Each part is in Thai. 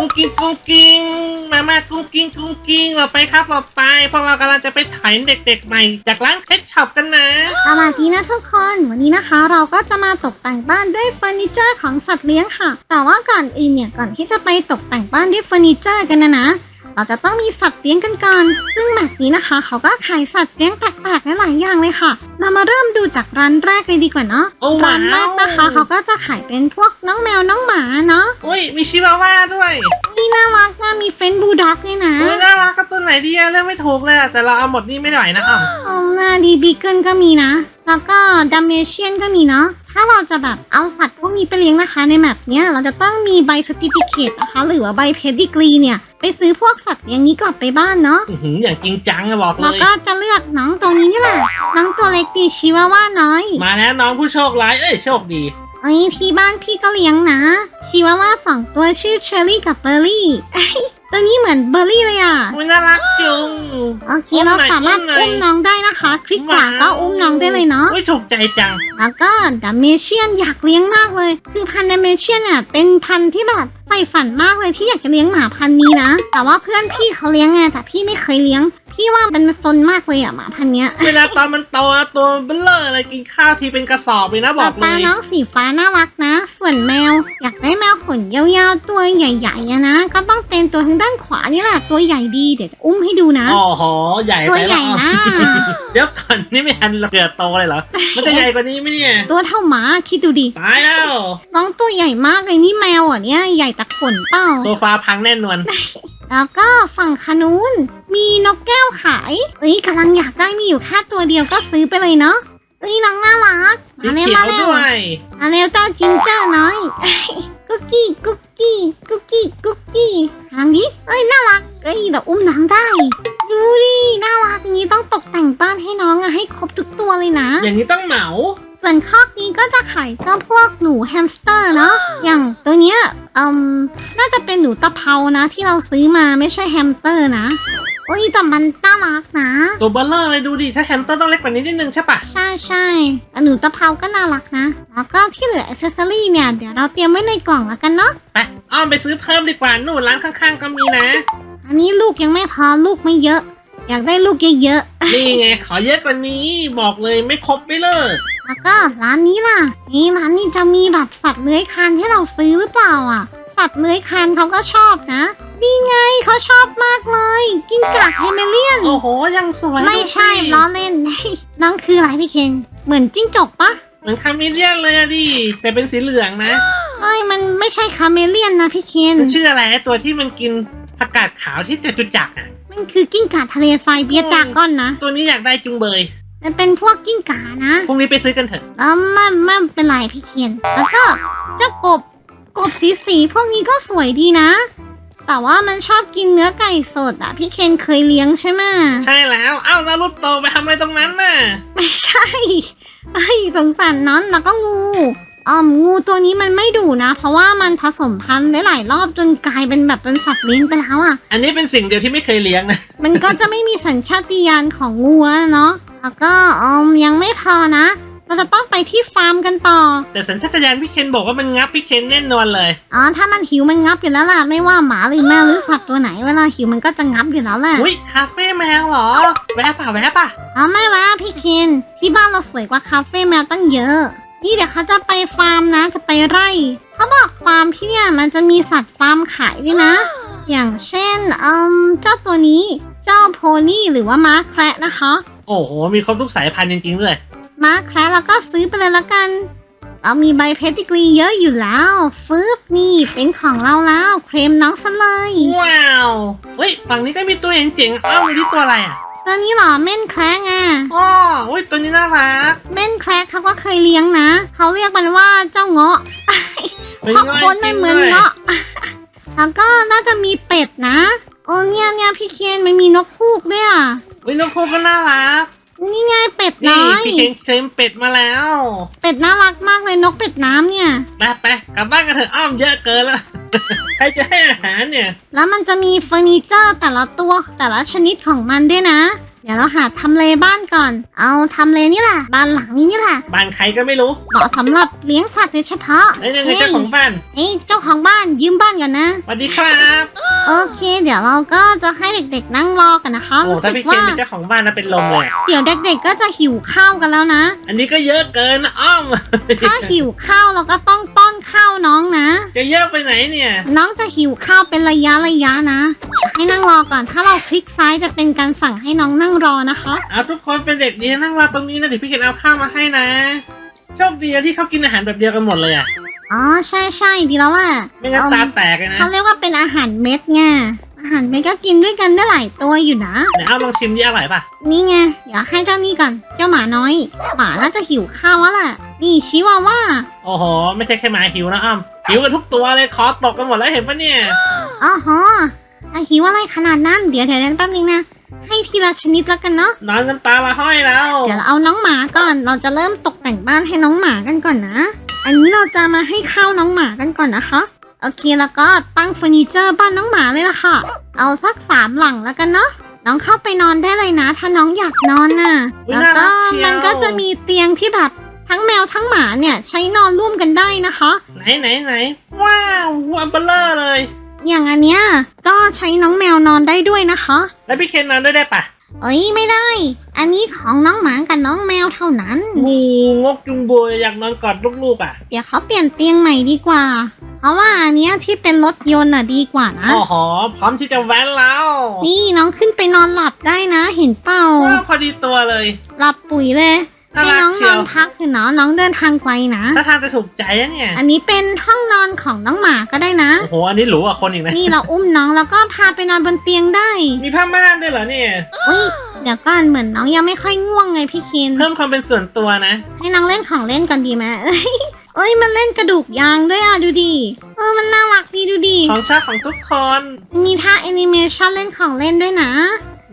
กุ้งกิ้งกุ้งกิ้งมามากุ้งกิ้งกุ้งกิ้งเราไปครับเราไปพวกเรากำลังจะไปถ่ายเด็กๆใหม่จากร้านเพชรช็อปกันนะสวัสดีนะทุกคนวันนี้นะคะ เราก็จะมาตกแต่งบ้านด้วยเฟอร์นิเจอร์ของสัตว์เลี้ยงค่ะ แต่ว่าก่อนอื่นเนี่ยก่อนที่จะไปตกแต่งบ้านด้วยเฟอร์นิเจอร์กันนะนะ เราจะต้องมีสัตว์เลี้ยงกันก่อน ซึ่งแบบนี้นะคะ เขาก็ขายสัตว์เลี้ยงแปลกๆหลายๆอย่างเลยค่ะ เรามาเริ่มดูจากร้านแรกเลยดีกว่าเนาะ โอ้ร้าว้านแรกนะคะวเขาก็จะขายเป็นพวกน้องแมวน้องหมาเนาะอุ้ยมีชิวาว่าด้วยนี่น่ารักนะมีเฟรนบูลด็อกด้วยนะอุ้ยน่ารักกับตัวไหนดีอะเลือกไม่ถูกเลยอะแต่เราเอาหมดนี่ไม่ไหวนะอะอ๋อหน้าดีบีเกิลก็มีนะ แล้วก็ดัมเมเชียนก็มีเนาะ ถ้าเราจะแบบเอาสัตว์พวกนี้ไปเลี้ยงนะคะในแมปเนี้ยเราจะต้องมีใบสติฟิเคตนะคะ หรือว่าใบเพดิกรีเนี่ย ไปซื้อพวกสัตว์เลี้ยงนี้กลับไปบ้านเนาะ อื้อหืออย่างจริงจังอะบอกเลแล้วย ก็จะเลือกน้องตัวนี้นี่แหละ น้องตัวเล็กดีชิวาว่าน้อย มาแล้วน้องผู้โชคร้าย เอ้ยโชคดี เอ้ยที่บ้านพี่ก็เลี้ยงนะ ชิวาว่าสองตัวชื่อเชอร์รี่กับเบอร์รี่เอ้ย ตัวนี้เหมือนเบอร์รี่เลยอะอุ้ยน่ารักจุง โอเคอุ้มหน่เราอยสามารถอุ้มหน่อยอุ้มน้องได้นะคะ คลิกขวาก็อุ้มน้องได้เลยเนาะ อุ้ยถูกใจจัง แล้วก็ดัมเมเชียนอยากเลี้ยงมากเลย คือพันธุ์ดัมเมเชียนอะเป็นพันธุ์ที่แบบใฝ่ฝันมากเลยที่อยากจะเลี้ยงหมาพันธุ์นี้นะ แต่ว่าเพื่อนพี่เขาเลี้ยงไงแต่พี่ไม่เคยเลี้ยง พี่ว่ามันซนมากเลยอะหมาพันธุ์เนี้ยเวลาตอนมันโตอะตัวเบลเลอร์เลยกินข้าวทีเป็นกระสอบเลยนะบอกเลตายน้องสีฟ้าน่ารักนะ ส่วนแมว อยากได้แมวขนยาวๆตัวใหญ่ๆอะนะ ก็ต้องเป็นตัวทางด้านขวานี่แหละตัวใหญ่ดีเดี๋ยวจะอุ้มให้ดูนะ อ๋อโหใหญ่ตัวไปใหแล้วญ่นะ เดี๋ยวก่อนนี่ไม่ทันเกิดโตเลยเหรอ มันจะใหญ่กว่านี้ไหมเนี่ยตัวเท่าหมาคิดดูดิตายแล้วน้องตัวใหญ่มากเลยนี่แมวอะเนี่ยใหญ่ตะขนเปล่าโซฟาพังแน่นอน แล้วก็ฝั่งคานูนมีนกแก้วขาย เอ้ยกำลังอยากได้มีอยู่แค่ตัวเดียวก็ซื้อไปเลยเนาะเอ้ยน้องน่ารักสีมาเร็วเขียมาวเร็วด้วยมาเร็วเจ้าจิงเจ้าน้อยเอ้ยกุ๊กกี้กุ๊กกี้กุ๊กกี้กุ๊กกี้ทางนี้เอ้ยน่ารักเอ้ยเดี๋ยวอุ้มน้องได้ดูดิน่ารักอย่างนี้ต้องตกแต่งบ้านให้น้องอะให้ครบทุกตัวเลยนะ อย่างนี้ต้องเหมา ส่วนคอกนี้ก็จะขายเจ้าพวกหนูแฮมสเตอร์เนาะ อย่างตัวเนี้ยอืมน่าจะเป็นหนูตะเภานะ ที่เราซื้อมาไม่ใช่แฮมสเตอร์นะ โอ้ยแต่มันน่ารักนะ ตัวเบลเลอร์เลยดูดิ ถ้าแฮมสเตอร์ต้องเล็กกว่านี้นิดนึงใช่ปะใช่ใช่แต่หนูตะเภาก็น่ารักนะ แล้วก็ที่เหลืออ c เซสซอรี่เนี่ย เดี๋ยวเราเตรียมไว้ในกล่องแล้วกันเนาะ ไปอ้อมไปซื้อเพิ่มดีกว่านู่นร้านข้างๆก็มีนะ อันนี้ลูกยังไม่พอลูกไม่เยอะ อยากได้ลูกเยอะนี่ไงขอเยอะกว่านี้บอกเลยไม่ครบไม่เลิกๆ แล้วก็ร้านนี้ล่ะ นี่ร้านนี้จะมีแบบสัตว์เลื้อยคลานให้เราซื้อหรือเปล่าอะ สัตว์เลื้อยคลานเขาก็ชอบนะ นี่ไงเขาชอบมากเลย กิ้งก่าไฮเมเลียน โอ้โหยังสวยไม่ใช่ดูสิล้อเล่น น้องคืออะไรพี่เคนเหมือนจิ้งจกปะเหมือนคาเมเลียนเลยอะดิแต่เป็นสีเหลืองนะเอ้ยมันไม่ใช่คาเมเลียนนะพี่เคนมันชื่ออะไรไอ้ตัวที่มันกินผักกาดขาวที่จตุจักรอะ มันคือกิ้งก่าทะเลทรายเบียดดรากอนนะ ตัวนี้อยากได้จุงเบย มันเป็นพวกกิ้งก่านะพรุ่งนี้ไปซื้อกันเถอะ แล้วไม่ไม่เป็นไรพี่เคนแล้วก็เจ้ากบ กบสีสีๆพวกนี้ก็สวยดีนะ แต่ว่ามันชอบกินเนื้อไก่สดอะพี่เคนเคยเลี้ยงใช่ไหมใช่แล้ว เอ้านารุโตไปทำอะไรตรงนั้นน่ะ ไม่ใช่ไอ้ยสงสารน้อนแล้วก็งู อ๋องูตัวนี้มันไม่ดุนะ เพราะว่ามันผสมพันธุ์ได้หลายรอบจนกลายเป็นแบบเป็นสัตว์เลี้ยงไปแล้วอะ อันนี้เป็นสิ่งเดียวที่ไม่เคยเลี้ยงนะ มันก็จะไม่มีสัญชาตญาณของงูอะเนาะ แล้วก็อืมยังไม่พอนะ เราจะต้องไปที่ฟาร์มกันต่อ แต่สัญชาตญาณพี่เคนบอกว่ามันงับพี่เคนแน่นอนเลย อ๋อ ถ้ามันหิวมันงับอยู่แล้วล่ะ ไม่ว่าหมาหรือแมวหรือสัตว์ตัวไหน เวลาหิวมันก็จะงับอยู่แล้วแหละ อุ้ยคาเฟ่แมวเหรอ แวะป่ะแวะป่ะ อ๋อไม่วะพี่เคนที่บ้านเราสวยกว่าคาเฟ่แมวตั้งเยอะ นี่เดี๋ยวเขาจะไปฟาร์มนะ จะไปไร่เขาบอกฟาร์มที่เนี่ยมันจะมีสัตว์ฟาร์มขายด้วยนะ อย่างเช่นอืมเจ้าตัวนี้ เจ้าโพนี่หรือว่าม้าแคระนะคะ โอ้โห มีครบทุกสายพันธุ์จริงๆด้วย ม้าแคระแล้วก็ซื้อไปเลยละกัน เรามีใบเพดิกรีเยอะอยู่แล้ว ฟืบนี่เป็นของเราแล้ว เคลมน้องซะเลย ว้าว เฮ้ย ฝั่งนี้ก็มีตัวเจ๋งๆเอ้ามีที่ตัวอะไรอะ ตัวนี้เหรอเม่นแคระไงอ๋ออุ้ยตัวนี้น่ารัก เม่นแคระเขาก็เคยเลี้ยงนะ เขาเรียกมันว่าเจ้าเงาะเป็นเพราะง่อยคนไม่เหมือนจริงด้วยเงาะ แล้วก็น่าจะมีเป็ดนะ โอ้เนี่ยเนี่ยพี่เคนมันมีนกฮูกด้วยอะอุ้ยนกคูกก็น่ารัก นี่ไงเป็ดนี่น้อย พี่เคนเคลมเป็ดมาแล้วเป็ดน่ารักมากเลยนกเป็ดน้ำเนี่ยไปไปกลับบ้านกันเถอะอ้อมเยอะเกินแล้ว ใครจะให้อาหารเนี่ย แล้วมันจะมีเฟอร์นิเจอร์แต่ละตัวแต่ละชนิดของมันด้วยนะ ดี๋ยวเราหาทำเลบ้านก่อน เอาทำเลนี่แหละ บ้านหลังนี้นี่แหละ บ้านใครก็ไม่รู้เหมาะสำหรับเลี้ยงสัตว์โดยเฉพาะไอ้ยยังไงเจ้าของบ้านเฮ้ยเจ้าของบ้านยืมบ้านก่อนนะ สวัสดีครับโอเค เดี๋ยวเราก็จะให้เด็กๆนั่งรอกันนะคะโอ้รู้ถ้าสึกพี่เคนว่าเป็นเจ้าของบ้านนะเป็นลมเลยเดี๋ยวเด็กๆก็จะหิวข้าวกันแล้วนะ อันนี้ก็เยอะเกินนะอ้อม ถ้าหิวข้าวเราก็ต้องป้อนข้าวน้องนะ จะเยอะไปไหนเนี่ยน้องจะหิวข้าวเป็นระยะระยะนะ ให้นั่งรอก่อน ถ้าเราคลิกซ้ายจะเป็นการสั่งให้น้องนั่งรอนะคะ เอาทุกคนเป็นเด็กดีนั่งรอตรงนี้นะเดี๋ยวพี่เคนเอาข้าวมาให้นะ โชคดีนะที่เขากินอาหารแบบเดียวกันหมดเลยอะอ๋อใช่ใช่ดีแล้วแหละไม่งั้นเอิ่มตาแตกเลยนะเขาเรียกว่าเป็นอาหารเม็ดไงอาหารเม็ดก็กินด้วยกันได้หลายตัวอยู่นะเดี๋ยวเอาลองชิมดิอร่อยป่ะนี่ไงเดี๋ยวให้เจ้านี่ก่อนเจ้าหมาน้อย หมาน่าจะหิวข้าวแล้วแหละนี่ชิวาว่าโอ้โหไม่ใช่แค่หมาหิวนะอ้อมหิวกันทุกตัวเลยคอตกกันหมดแล้วเห็นปะเนี่ยอ๋อฮะถ้าหิวอะไรขนาดนั้นเดี๋ยวเดี๋ยวนั้นแป๊บนึงนะ ให้ทีละชนิดแล้วกันเนาะนอนกันตาละห้อยแล้ว เดี๋ยวเราเอาน้องหมาก่อน เราจะเริ่มตกแต่งบ้านให้น้องหมากันก่อนนะ อันนี้เราจะมาให้ข้าวน้องหมากันก่อนนะคะ โอเคแล้วก็ตั้งเฟอร์นิเจอร์บ้านน้องหมาเลยละค่ะ เอาสักสามหลังแล้วกันเนาะ น้องเข้าไปนอนได้เลยนะ ถ้าน้องอยากนอนน่ะ อุ๊ยแล้วก็น่ารักเชียว มันก็จะมีเตียงที่แบบทั้งแมวทั้งหมาเนี่ยใช้นอนร่วมกันได้นะคะ ไหนไหนไหนว้าววัมเบลเลอร์เลย อย่างอันเนี้ยก็ใช้น้องแมวนอนได้ด้วยนะคะ แล้วพี่เคนนอนด้วยได้ปะเอ้ยไม่ได้ อันนี้ของน้องหมากับน้องแมวเท่านั้น งูงกจุงบวยอยากนอนกอดลูกๆอะเดี๋ยวเขาเปลี่ยนเตียงใหม่ดีกว่า เพราะว่าอันเนี้ยที่เป็นรถยนต์อะดีกว่านะโอ้โหพร้อมที่จะแว้นแล้วนี่น้องขึ้นไปนอนหลับได้นะ เห็นเปล่า ว้าวพอดีตัวเลย หลับปุ๋ยเลยน่าให้รักน้องเชีนยอวนพักคือเนาะน้องเดินทางไกลนะ ถ้าทางจะถูกใจอะเนี่ย อันนี้เป็นห้องนอนของน้องหมาก็ได้นะ โอ้โห อันนี้หรูกว่าคนอีกนะ นี่เราอุ้มน้องแล้วก็พาไปนอนบนเตียงได้มีผ้าม่านด้วยเหรอเนี่ย อุ้ยเดี๋ยวก่อนเหมือนน้องยังไม่ค่อยง่วงไงพี่เคนเพิ่มความเป็นส่วนตัวนะ ให้น้องเล่นของเล่นก่อนดีไหมเอ้ยเอ้ยมันเล่นกระดูกยางด้วยอะดูดิเออมันน่ารักดีดูดิของชอบของทุกคน มีท่าแอนิเมชันเล่นของเล่นด้วยนะ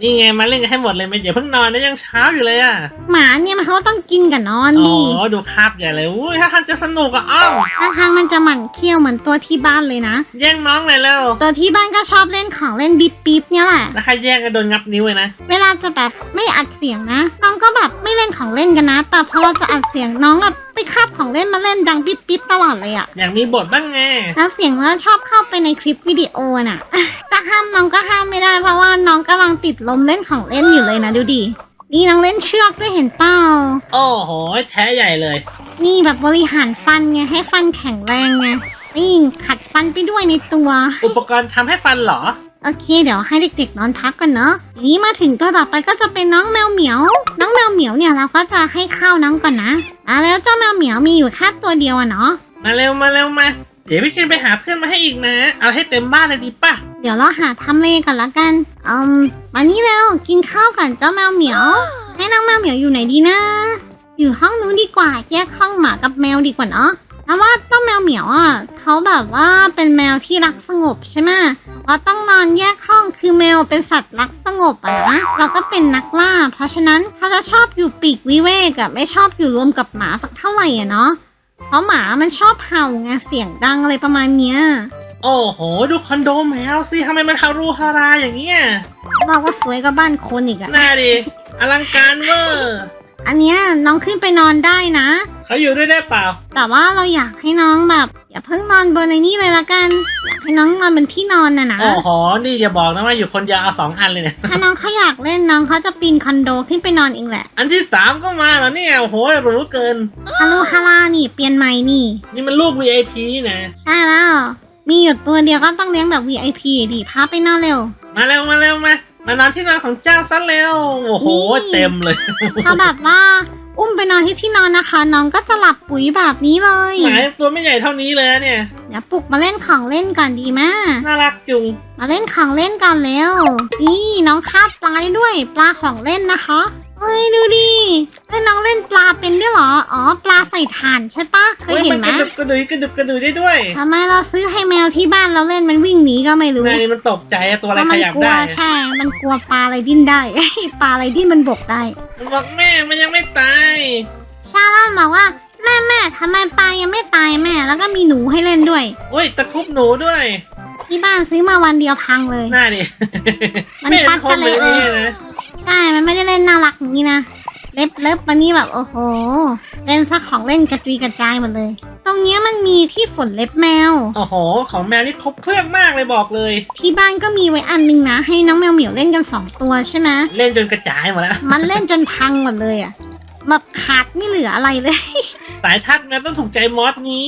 นี่ไงมาเล่นกันให้หมดเลยไม่อย่าเพิ่งนอนนะยังเช้าอยู่เลยอะหมาเนี่ยมันเขาก็ต้องกินกับนอนอ๋ดิอดูคาบใหญ่เลยอุ้ยถ้าทางจะสนุกอะอ้าวท่าทางมันจะหมั่นเคี้ยวเหมือนตัวที่บ้านเลยนะ แย่งน้องเลยแล้วตัวที่บ้านก็ชอบเล่นของเล่นบิ๊บปิ๊บเนี่ยแหละ แล้วใครแย่งก็โดนงับนิ้วเลยนะ เวลาจะแบบไม่อัดเสียงนะ น้องก็แบบไม่เล่นของเล่นกันนะ แต่พอเราจะอัดเสียงน้องแบบ ไปคาบของเล่นมาเล่นดังปิ๊บปิ๊บตลอดเลยอะอย่างมีบทบ้างไง แล้วเสียงก็ชอบเข้าไปในคลิปวิดีโอน่ะจะห้ามน้องก็ห้ามไม่ได้เพราะว่าน้องกำลังติดลมเล่นของเล่นอยู่เลยนะดูดิ นี่น้องเล่นเชือกด้วยเห็นเปล่าโอ้โห แท้ใหญ่เลย นี่แบบบริหารฟันไงให้ฟันแข็งแรงไงนี่ขัดฟันไปด้วยในตัว อุปกรณ์ทำให้ฟันเหรอ โอเค เดี๋ยวให้เด็กๆนอนพักกันเนาะทีนี้มาถึงตัวต่อไปก็จะเป็นน้องแมวเหมียว น้องแมวเหมียวเนี่ยเราก็จะให้ข้าวน้องก่อนนะอะแล้วเจ้าแมวเหมียวมีอยู่แค่ตัวเดียวอะเนาะมาเร็วมาเร็วมา เดี๋ยวพี่เคนไปหาเพื่อนมาให้อีกนะ เอาให้เต็มบ้านเลยดีป่ะ เดี๋ยวเราหาทำเลก่อนละกันอืมมานี่เร็วกินข้าวกันเจ้าแมวเหมียว ให้น้องแมวเหมียวอยู่ไหนดีนะ อยู่ห้องนู้นดีกว่าแยกห้องหมากับแมวดีกว่าเนาะ เพราะว่าเจ้าแมวเหมียวอะเขาแบบว่าเป็นแมวที่รักสงบใช่ไหมเราต้องนอนแยกห้องคือแมวเป็นสัตว์รักสงบอะนะเราก็เป็นนักล่า เพราะฉะนั้นเขาจะชอบอยู่ปีกวิเวกอะไม่ชอบอยู่รวมกับหมาสักเท่าไหร่อะเนาะเพราะหมามันชอบเห่าไงเสียงดังอะไรประมาณเนี้ยโอ้โห ดูคอนโดแมวสิทำไมมันฮารูฮาราอย่างเงี้ยบอกว่าสวยกว่าบ้านคนอีกอะน่าดิอลังการเวอร์อันเนี้ยน้องขึ้นไปนอนได้นะ เขาอยู่ด้วยได้เปล่า แต่ว่าเราอยากให้น้องแบบ อย่าเพิ่งนอนบนในนี่เลยละกัน อยากให้น้องนอนบนที่นอนน่ะนะ โอ้โห นี่อย่าบอกนะว่าอยู่คนเดียวเอาสองอันเลยเนี่ย ถ้าน้องเขาอยากเล่นน้องเขาจะปีนคอนโดขึ้นไปนอนเองแหละอันที่สามก็มาแล้วเนี่ย โอ้โหหรู้เกิน ฮารุฮารานี่เปลี่ยนใหม่นี่ นี่มันลูก VIP นะ ใช่แล้ว มีอยู่ตัวเดียวก็ต้องเลี้ยงแบบ VIP ดิพาไปนอนเร็ว มาเร็วมาเร็วมามานอนที่นอนของเจ้าซะเร็ว โอ้โห นี่ เต็มเลย ถ้าแบบว่า อุ้มไปนอนที่ที่นอนนะคะ น้องก็จะหลับปุ๋ยแบบนี้เลยหมายตัวไม่ใหญ่เท่านี้เลยเนี่ย เดี๋ยวปลุกมาเล่นของเล่นก่อนดีไหมน่ารักจุง มาเล่นของเล่นกันเร็วนี่น้องคาบปลาได้ด้วย ปลาของเล่นนะคะ เฮ้ยดูดิเฮ้ยน้องเล่นปลาเป็นด้วยเหรอ อ๋อปลาใส่ถ่านใช่ปะเคยฮ้เห็มันไหมกระดุกกระดุยกระดุกกระดุยได้ด้วยทำไมเราซื้อให้แมวที่บ้านเราเล่นมันวิ่งหนีก็ไม่รู้นายนี่มันตกใจอะตัวอะไรเพราะขมันยับกลัวได้ใช่ มันกลัวปลาอะไรดิ้นได้ปลาอะไรดิ้นมันบกได้ มันบอกแม่มันยังไม่ตายชาล่าบอกว่าแม่แม่ทำไมปลายังไม่ตายแม่ แล้วก็มีหนูให้เล่นด้วยอุ้ยตะครุบหนูด้วยที่บ้านซื้อมาวันเดียวพังเลยหน้าดิมันไม่เห็ปันดคกันนเลเลยยเอนี่อนะ ใช่ มันไม่ได้เล่นน่ารักอย่างนี้นะ เล็บเล็บมันนี่แบบโอ้โห เล่นซักของเล่นกระจุยกระจายหมดเลย ตรงเนี้ยมันมีที่ฝนเล็บแมว โอ้โห ของแมวนี่ครบเครื่องมากเลยบอกเลย ที่บ้านก็มีไว้อันนึงนะ ให้น้องแมวเหมียวเล่นกันสองตัวใช่ไหมเล่นจนกระจายหมดแล้ว มันเล่นจนพังหมดเลยอะแบบขาดไม่เหลืออะไรเลย สายทัดแมวต้องถูกใจมอสนี้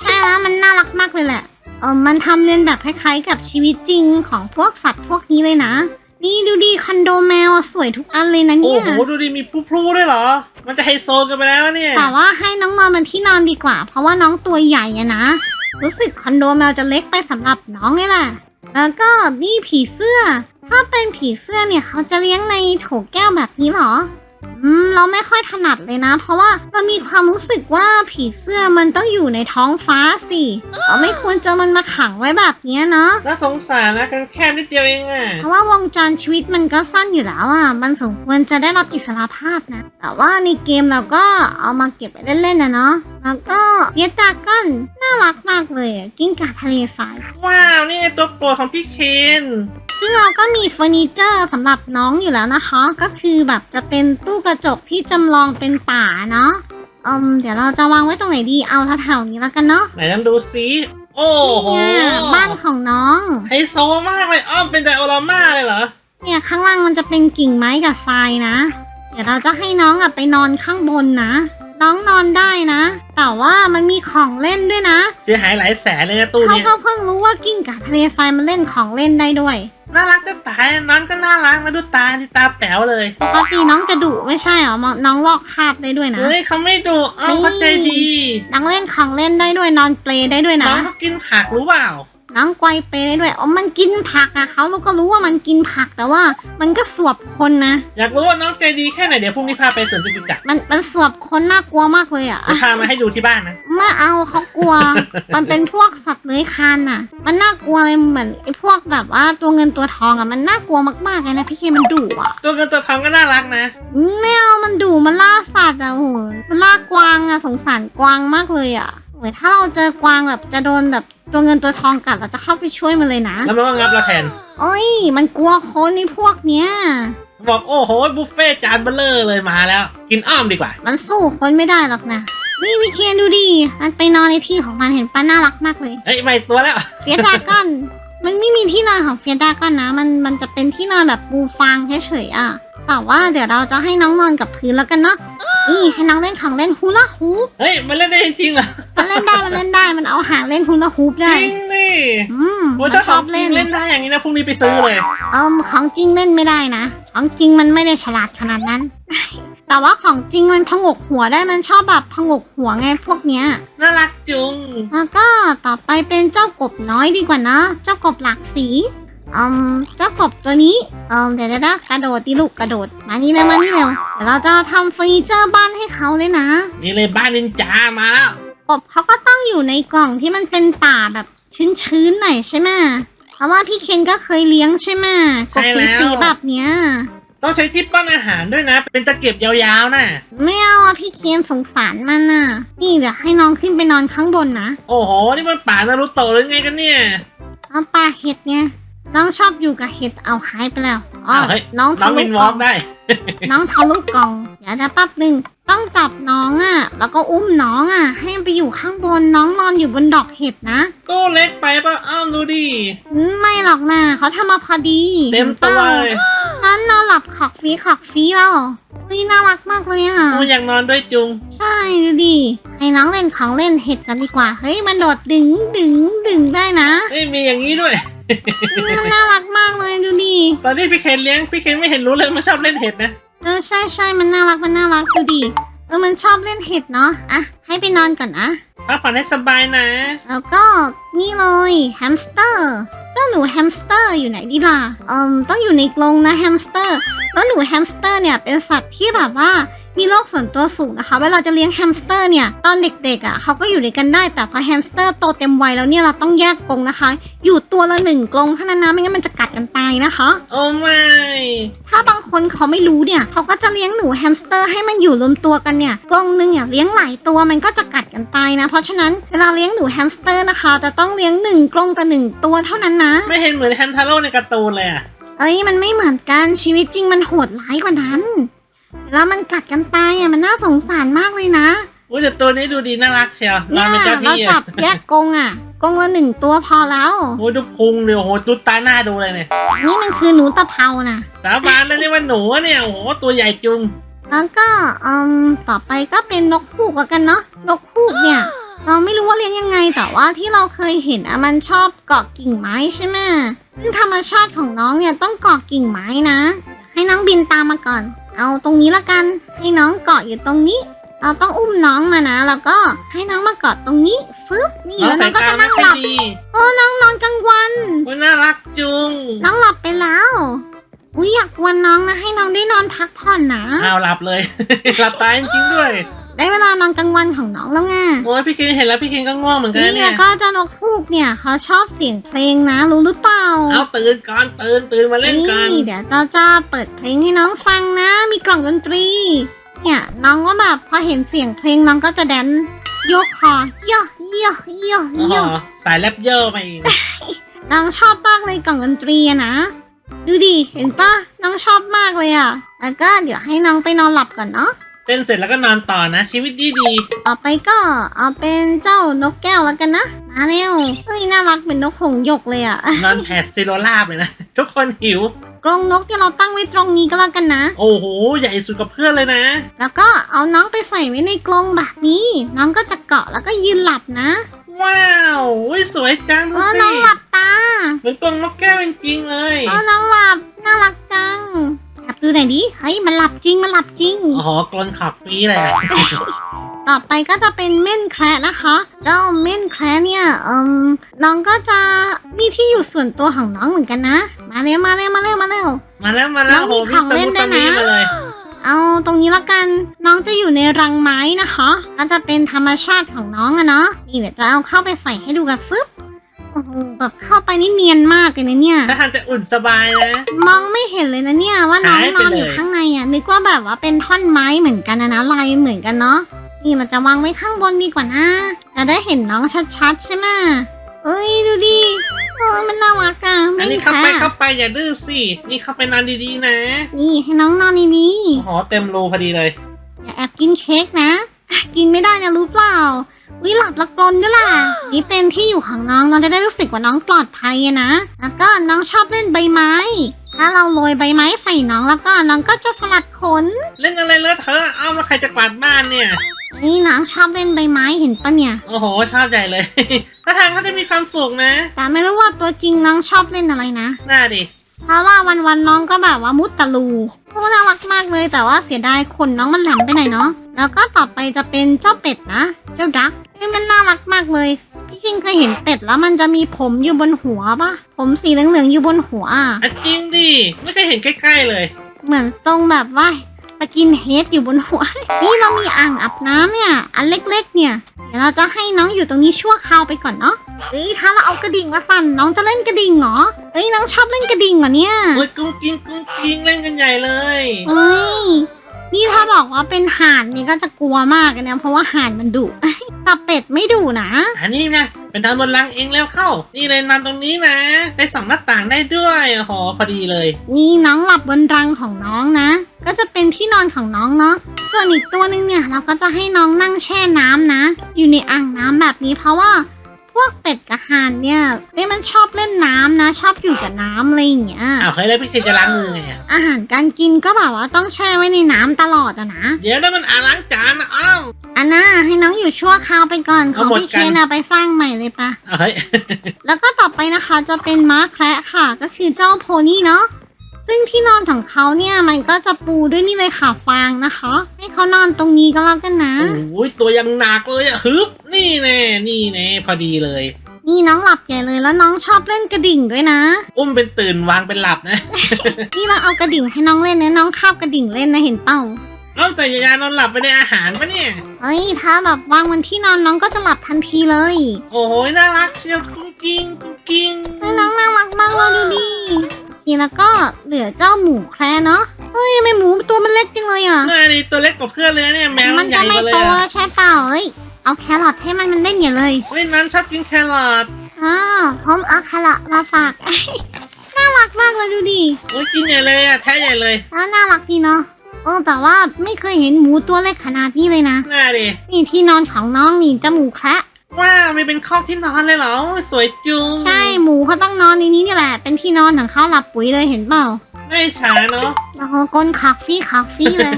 ใช่แล้วมันน่ารักมากเลยแหละเออมันทำเรียนแบบคล้ายๆกับชีวิตจริงของพวกสัตว์พวกนี้เลยนะ นี่ดูดีคอนโดแมวอะสวยทุกอันเลยนะโอ้เนี่ย โหดูดิมีพลูๆด้วยเหรอ มันจะไฮโซกันไปแล้วเนี่ยแต่ว่าให้น้องนอนมันที่นอนดีกว่า เพราะว่าน้องตัวใหญ่อะนะ รู้สึกคอนโดแมวจะเล็กไปสำหรับน้องไงล่ะ แล้วก็นี่ผีเสื้อ ถ้าเป็นผีเสื้อเนี่ยเขาจะเลี้ยงในโถแก้วแบบนี้เหรอ อืมเราไม่ค่อยถนัดเลยนะ เพราะว่าเรามีความรู้สึกว่าผีเสื้อมันต้องอยู่ในท้องฟ้าสิเราไม่ควรจะมันมาขังไว้แบบเนี้ยเนาะน่าสงสารนะกันแค่นิดเดียวเองอะเพราะว่าวงจรชีวิตมันก็สั้นอยู่แล้วอะมันสมควรจะได้รับอิสรภาพนะ แต่ว่าในเกมเราก็เอามาเก็บไปเล่นๆนะเนาะแล้วก็เบียดาก้อนน่ารักมากเลยอะกิ้งก่าทะเลทรายว้าวนี่ไงตัวโปรดของพี่เคน ซึ่งเราก็มีเฟอร์นิเจอร์สำหรับน้องอยู่แล้วนะคะ ก็คือแบบจะเป็นตู้กระจกที่จำลองเป็นป่าเนาะอืมเดี๋ยวเราจะวางไว้ตรงไหนดีเอาแถวๆนี้แล้วกันเนาะไหนลองดูซิโอ้นี่โหไงบ้านของน้อง ไฮโซมากเลยอ้อมเป็นไดโอรามาเลยเหรอ เนี่ยข้างล่างมันจะเป็นกิ่งไม้กับทรายนะ เดี๋ยวเราจะให้น้องอะไปนอนข้างบนนะ น้องนอนได้นะ แต่ว่ามันมีของเล่นด้วยนะ เสียหายหลายแสนเลยนะตู้เขาเนี้ยก็เพิ่งรู้ว่ากิ้งก่าทะเลทรายมันเล่นของเล่นได้ด้วย น่ารักจะตายน้องก็น่ารักนะดูตาที่ตาแป๋วเลยปกติน้องจะดุไม่ใช่เหรอมน้องลอกคราบได้ด้วยนะ เฮ้ยเขาไม่ดุอ้อมเขาใจดี น้องเล่นของเล่นได้ด้วยนอนเปลได้ด้วยน้อนะงเขากินผักรู้เปล่า น้องไกวเปลได้ด้วยอ๋อมันกินผักอะเขาเราก็รู้ว่ามันกินผักแต่ว่า มันก็สวบคนนะ อยากรู้ว่าน้องใจดีแค่ไหนเดี๋ยวพรุ่งนี้พาไปสวนจตุจักรมันมันสวบคนน่ากลัวมากเลยอะเดี๋ยวพามาให้ดูที่บ้านนะ ไม่เอาเขากลัว มันเป็นพวกสัตว์เลื้อยคลานน่ะมันน่ากลัวเลยเหมือนไอ้พวกแบบว่าตัวเงินตัวทองอะมันน่ากลัวมากๆเลยนะพี่เคมันดุอะตัวเงินตัวทองก็น่ารักนะไม่เอามันดุมันล่าสัตว์อะโอ้โหมันล่ากวางอะสงสารกวางมากเลยอะ โอ้ยถ้าเราเจอกวางแบบจะโดนแบบตัวเงินตัวทองกัดเราจะเข้าไปช่วยมันเลยนะ แล้วมันก็งับเราแทนโอ้ย มันกลัวคนในพวกเนี้ย บอกโอ้โหบุฟเฟ่ต์จานเบลเลอร์เลยมาแล้ว กินอ้อมดีกว่า มันสู้คนไม่ได้หรอกนะ นี่พี่เคนดูดิมันไปนอนในที่ของมันเห็นปะน่ารักมากเลย เอ้ยไม่ตัวแล้ว เฟียดากอน มันไม่มีที่นอนของเฟียดากอนนะ มันมันจะเป็นที่นอนแบบปูฟางเฉยๆอะแต่ว่าเดี๋ยวเราจะให้น้องนอนกับพื้นแล้วกันเนาะ นี่ให้น้องเล่นของเล่นฮูลาฮูปเฮ้ย มันเล่นได้จริงๆเหรอมันเล่นได้มันเล่นได้มันเอาหางเล่นฮูลาฮูปจได้ริงดิอืมโอ้มัยนถ้าชขอองบจริเล่งนเล่นได้อย่างนี้นะพรุ่งนี้ไปซื้อเลย เอิมของจริงเล่นไม่ได้นะของจริงมันไม่ได้ฉลาดขนาดนั้น แต่ว่าของจริงมันพงกหัวได้มันชอบแบบพงกหัวไงพวกเนี้ย น่ารักจุง แล้วก็ต่อไปเป็นเจ้ากบน้อยดีกว่านะ เจ้ากบหลากสี อืมเจ้ากบตัวนี้เออเดี๋ยวเดี๋ยวนะกระโดดดิลูกกระโดดมานี่เร็วมานี่เร็วเดี๋ยวเราจะทำเฟอร์นิเจอร์บ้านให้เขาเลยนะ นี่เลยบ้านนินจามาแล้ว กบเขาก็ต้องอยู่ในกล่องที่มันเป็นป่าแบบชื้นๆหน่อยใช่ไหมเพราะว่าพี่เคนก็เคยเลี้ยงใช่ไหมกบสีๆแบบเนี้ย ต้องใช้ที่ป้อนอาหารด้วยนะ เป็นตะเกียบยาวๆน่ะไม่เอาอะพี่เคนสงสารมันน่ะ นี่เดี๋ยวให้น้องขึ้นไปนอนข้างบนนะโอ้โห นี่มันป่านารุโตะหรือไงกันเนี่ย เอาปลาเห็ดเนี่ย น้องชอบอยู่กับเห็ดเอาหายไปแล้วอ๋ออ้าวเฮ้ย น้องน้อทะงลุวินวกอล่ล์อกงได้ น้องทะลุกล่องเดี๋ยวนะแป๊บหนึ่งต้องจับน้องอะ แล้วก็อุ้มน้องอะ ให้ไปอยู่ข้างบนน้องนอนอยู่บนดอกเห็ดนะตู้เล็กไปป่ะอ้าวดูดิอืมไม่หรอกนะเขาทำมาพอดีเต็มตัวเลย นั้นนอนหลับขอกฟีขอกฟีแล้วนี่น่ารักมากเลยอะโอ้อยากนอนด้วยจุง ใช่ดูดิให้น้องเล่นของเล่นเห็ดกันดีกว่า เฮ้ยมันโดดดึงดึงดึงได้นะ เอ้ยมีอย่างนี้ด้วย มันน่ารักมากเลยดูดิตอนที่พี่เคนเลี้ยงพี่เคนไม่เห็นรู้เลยมันชอบเล่นเห็ดนะเออใช่ใช่มันน่ารักมันน่ารักดูดิเออมันชอบเล่นเห็ดเนาะอะให้ไปนอนก่อนนะพักผ่อนให้สบายนะแล้วก็นี่เลยแฮมสเตอร์เจ้าหนูแฮมสเตอร์อยู่ไหนดีล่ะเอืมต้องอยู่ในกรงนะแฮมสเตอร์แล้วหนูแฮมสเตอร์เนี่ยเป็นสัตว์ที่แบบว่า มีโรคส่วนตัวสูงนะคะ เวลาจะเลี้ยงแฮมสเตอร์เนี่ย ตอนเด็กๆอะเขาก็อยู่ด้วยกันได้ แต่พอแฮมสเตอร์โตเต็มวัยแล้วเนี่ยเราต้องแยกกรงนะคะ อยู่ตัวละหนึ่งกรงเท่านั้นนะไม่งั้นมันจะกัดกันตายนะคะ โอ้ไม่ถ้าบางคนเขาไม่รู้เนี่ยเขาก็จะเลี้ยงหนูแฮมสเตอร์ให้มันอยู่รวมตัวกันเนี่ยกรงหนึงเนี่ยเลี้ยงหลายตัวมันก็จะกัดกันตายนะ เพราะฉะนั้นเวลาเลี้ยงหนูแฮมสเตอร์นะคะจะต้องเลี้ยงหนึ่งกรงต่อหนึ่งตัวเท่านั้นนะ ไม่เห็นเหมือนแฮนทาโร่ในการ์ตูนเลยอะเเอ้ยมันไม่เหมือนกันชีวิตจริงมันโหดร้ายกว่านั้น แล้วมันกัดกันตายอะมันน่าสงสารมากเลยนะอุ้ยแต่ตัวนี้ดูดีน่ารักเชียวนเนี่อนยเป็นเจ้าเราที่จัอะบแยกกรงอะกรงละหนึ่งตัวพอแล้ว โอ้ยดูพุงเลยโอ้โหตุ๊ดตาหน้าดูเลยเนี่ยนี่มันคือหนูตะเภานะสาบานนั่นเรียกว่าหนูอะเนี่ยโอ้โหตัวใหญ่จุงแล้วก็อืมต่อไปก็เป็นนกฮูกแล้วกันเนาะนกฮูกเนี่ย เราไม่รู้ว่าเลี้ยงยังไงแต่ว่าที่เราเคยเห็นอะมันชอบเกาะกิ่งไม้ใช่ไหมซึ่งธรรมชาติของน้องเนี่ยต้องเกาะกิ่งไม้นะ ให้น้องบินตามมาก่อน เอาตรงนี้ละกัน ให้น้องเกาะอยู่ตรงนี้ เราต้องอุ้มน้องมานะ แล้วก็ให้น้องมาเกาะตรงนี้ ฟึบ นี่น้องแล้วน้สาอยงก็ตาจะไม่นั่งค่อยหลับดีโอ้น้องนอนกลางวันโอ้ยน่ารักจุง น้องหลับไปแล้ว อุ้ยอยากกวนน้องนะ ให้น้องได้นอนพักผ่อนนะอ้าวหลับเลย หลับตายจริงๆด้วย ได้เวลานอนกลางวันของน้องแล้วไงโอ้ยพี่เคนเห็นแล้วพี่เคนก็ง่วงเหมือนกันนี่นะเนี่แล้ยวก็เจ้านกฮูกเนี่ยเขาชอบเสียงเพลงนะรู้หรือเปล่าเอาตื่นก่อนตื่นตื่นมาเล่นกัน เดี๋ยวเราจะเปิดเพลงให้น้องฟังนะ มีกล่องดนตรี เนี่ยน้องก็แบบพอเห็นเสียงเพลงน้องก็จะแดนโยกคอเยอะเยอะเยอะอ๋เยออะสายแรปเยอร์มาอีกน้องชอบมากเลยกล่องดนตรีอะนะ ดูดิเห็นปะน้องชอบมากเลยอะแล้วก็เดี๋ยวให้น้องไปนอนหลับก่อนเนาะเต้นเสร็จแล้วก็นอนต่อนะ ชีวิตดีดีต่อไปก็เอาเป็นเจ้านกแก้วแล้วกันนะมาเร็วเฮ้ยน่ารักเป็นนกหงส์หยกเลยอะๆนอนแผดซิโรลาบเลยนะ ทุกคนหิวกรงนกที่เราตั้งไว้ตรงนี้ก็แล้วกันนะ โอ้โห ใหญ่สุดกับเพื่อนเลยนะ แล้วก็เอาน้องไปใส่ไว้ในกรงแบบนี้ น้องก็จะเกาะแล้วก็ยืนหลับนะ ว้าวอุ้ยสวยจังดูเออสิน้องหลับตา เหมือนกรงนกแก้วจริงๆเลย เออน้องหลับน่ารักจัง แอบดูหน่อยดิเฮ้ยมันหลับจริงมันหลับจริงโอ้โหกลนขับฟรีเลยอะต่อไปก็จะเป็นเม่นแคระนะคะเจ้าเม่นแคระเนี่ยเอืมน้องก็จะมีที่อยู่ส่วนตัวของน้องเหมือนกันนะ มาเร็วมาเร็วมาเร็วมาเร็ว มาแล้วมาแล้วน้องมีโโหของเล่นด้วยนะตะมุตะมิมาเลยเอาตรงนี้ละกันน้องจะอยู่ในรังไม้นะคะก็จะเป็นธรรมชาติของน้องอะเนาะนี่เดี๋ยวจะเอาเข้าไปใส่ให้ดูกันฟึบ โอ้โหแบบเข้าไปนี่เนียนมากเลยนะเนี่ย ถ้าทางจะอุ่นสบายนะ มองไม่เห็นเลยนะเนี่ยว่าน้องหายนไปอนเลยอยู่ข้างในอะนึกว่าแบบว่าเป็นท่อนไม้เหมือนกันนะนะลายเหมือนกันเนาะนี่เราจะวางไว้ข้างบนดีกว่านะจะได้เห็นน้องชัดๆใช่ไหมเอ้ยดูดิเออมันน่ารักอะอัไม่นนี้แพ้เข้าไปเข้าไปอย่าดื้อสินี่เข้าไปนอนดีๆนะนี่ให้น้องนอนดีโอ้โหเต็มรูพอดีเลยๆอย่าแอบกินเค้กนะ กินไม่ได้นะรู้เปล่า วิหลับละกลนด้วยล่ะ นี่เป็นที่อยู่ของน้องน้องจะได้รู้สึกว่าน้องปลอดภัยอะนะ แล้วก็น้องชอบเล่นใบไม้ ถ้าเราโรยใบไม้ใส่น้องแล้วก็น้องก็จะสลัดขนเล่นอะไรเลอะเทอะเอ้าแล้วใครจะกวาดบ้านเนี่ย นี่น้องชอบเล่นใบไม้เห็นปะเนี่ย โอ้โห ชอบใหญ่เลย ถ้าทางเขาจะมีความสุขนะ แต่ไม่รู้ว่าตัวจริงน้องชอบเล่นอะไรนะ น่าดิ เพราะว่าวันๆน้องก็แบบว่ามุดตะลูโอ้น่ารักมากเลยแต่ว่าเสียดายขนน้องมันแหลมไปหน่อยเนาะ แล้วก็ต่อไปจะเป็นเจ้าเป็ดนะ เจ้าดักเอ้ยมันน่ารักมากเลย พี่คิงเคยเห็นเป็ดแล้วมันจะมีผมอยู่บนหัวปะผมสีเหลืองๆอยู่บนหัวอะอะจริงดิไม่เคยเห็นใกล้ๆเลย เหมือนทรงแบบว่าสกินเฮดอยู่บนหัว นี่เรามีอ่างอาบน้ำเนี่ย อันเล็กๆ เนี่ย เดี๋ยวเราจะให้น้องอยู่ตรงนี้ชั่วคราวไปก่อนเนาะเอ้ยถ้าเราเอากระดิ่งมาสั่นน้องจะเล่นกระดิ่งเหรอเอ้ยน้องชอบเล่นกระดิ่งเหรอเนี่ยเฮ้ยกุ้งกิ้งกุ้งกิ้งเล่นกันใหญ่เลย เอ้ย นี่ถ้าบอกว่าเป็นห่านนี่ก็จะกลัวมากเลยนะเพราะว่าห่านมันดุแต่เป็ดไม่ดุนะ อันนี้นะเป็นทางบนลังเองแล้วเข้า นี่เลยนอนตรงนี้นะ ได้สองหน้าต่างได้ด้วยโอ้โหพอดีเลย นี่น้องหลับบนรังของน้องนะ ก็จะเป็นที่นอนของน้องเนาะส่วนอีกตัวหนึงเนี่ย เราก็จะให้น้องนั่งแช่น้ำนะ อยู่ในอ่างน้ำแบบนี้เพราะว่า พวกเป็ดกับห่านเนี่ยเอ้ยมันชอบเล่นน้ำนะ ชอบอยู่กับน้ำอะไรอย่างเงี้ย อ้าวเฮ้ยแล้วพี่เคจะล้างมือไงอะอาหารการกินก็แบบว่าต้องแช่ไว้ในน้ำตลอดอะนะ เดี๋ยวนั่นมันอ่างล้างจานนะอ้าว อันน่าให้น้องอยู่ชั่วคราวไปก่อนขเอาองหมดพี่กัเคนนเอาไปสร้างใหม่เลยปะ เอาเฮ้ย แล้วก็ต่อไปนะคะจะเป็นม้าแคระค่ะ ก็คือเจ้าโพนี่เนาะ ซึ่งที่นอนของเขาเนี่ยมันก็จะปูด้วยนี่เลยค่ะฟางนะคะ ให้เขานอนตรงนี้ก็แล้วกันนะ โอ้ยตัวยังหนักเลยอะฮึบนี่แน่นี่แน่พอดีเลย นี่น้องหลับใหญ่เลยแล้วน้องชอบเล่นกระดิ่งด้วยนะ อุ้มเป็นตื่นวางเป็นหลับนะ นี่เราเอากระดิ่งให้น้องเล่นนะน้องคาบกระดิ่งเล่นนะเห็นเป้าเอาใส่ยานอนหลับไปในอาหารปะเนี่ย เอ้ยถ้าแบบวางบนที่นอนน้องก็จะหลับทันทีเลย โอ้โหน่ารักเชียวกุ้งกิ้งกุ้งกิ้งเฮ้ยน้องน่ารักมากเลยดูดิ ทีแล้วก็เหลือเจ้าหมูแคระเนาะเฮ้ยทำไม่หมูตัวมันเล็กจังเลยอะน่าดีตัวเล็กกว่าเพื่อนเลยเนี่ยแมวมัมันนใหจะญ่ไม่กว่าเลยโตอะใช่เปล่าเอ้ยเอาแครอทให้มันมันเล่นอย่าเลยเฮ้ยนั้นชอบกินแครอทอ้าวผมเอาแครอทมาฝาก น่ารักมากเลยดูดิโอ้ยกินใหญ่เลยอะแท้ใหญ่เลยแล้วน่ารักดีเนาะโอ้แต่ว่าไม่เคยเห็นหมูตัวเล็กขนาดนี้เลยนะน่าดินี่ที่นอนของน้องนี่จมูกแคระ ว้าวไม่เป็นคอกที่นอนเลยเหรอ สวยจุงใช่หมูเขาต้องนอนในนี้นี่แหละ เป็นที่นอนของเขาหลับปุ๋ยเลยเห็นเปล่าไม่ฉาเนาะโอ้โหก้นขักฟี่ขักฟี่เลย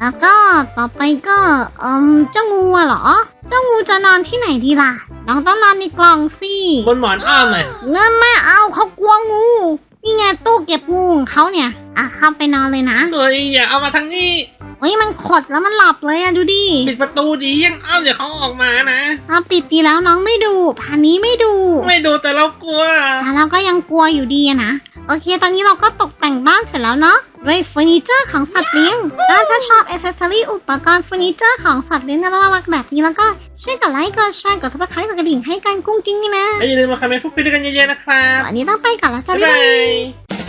แล้วก็ต่อไปก็เอืมเจ้างูอะเหรอ เจ้างูจะนอนที่ไหนดีล่ะน้องต้องนอนในกล่องสิบนหมอนอ้อมหน่อยเงินไม่เอาเขากลัวงู นี่ไงตู้เก็บงูของเขาเนี่ย อะเข้าไปนอนเลยนะเฮ้ยอย่าเอามาทางนี้ เฮ้ยมันขดแล้วมันหลับเลยอะดูดิปิดประตูดียังอ้อมเดี๋ยวเขาออกมานะถ้าปิดดีแล้วน้องไม่ดูผ่านนี้ไม่ดู ไม่ดูแต่เรากลัว แต่เราก็ยังกลัวอยู่ดีอะนะ โอเค ตอนนี้เราก็ตกแต่งบ้านเสร็จแล้วเนาะด้วยเฟอร์นิเจอร์ของสัตว์เลี้ยงแล้วถ้าชอบอ c เซสซอรี่อุปกรณ์เฟอร์นิเจอร์ของสัตว์เลี้ยงน่ารักๆแบบนี้แล้วก็ ช่วยกดไลค์กดแชร์กดซับสไครต์กดกระดิ่งให้กันกุ้งกิ้งนี่นะ และอย่าลืมมาคอมเมนต์พูดคุยด้วยกันเยอะๆนะครับ วันนี้ต้องไปก่อนแล้วจ้าบ๊ายบ๊ายบาบายย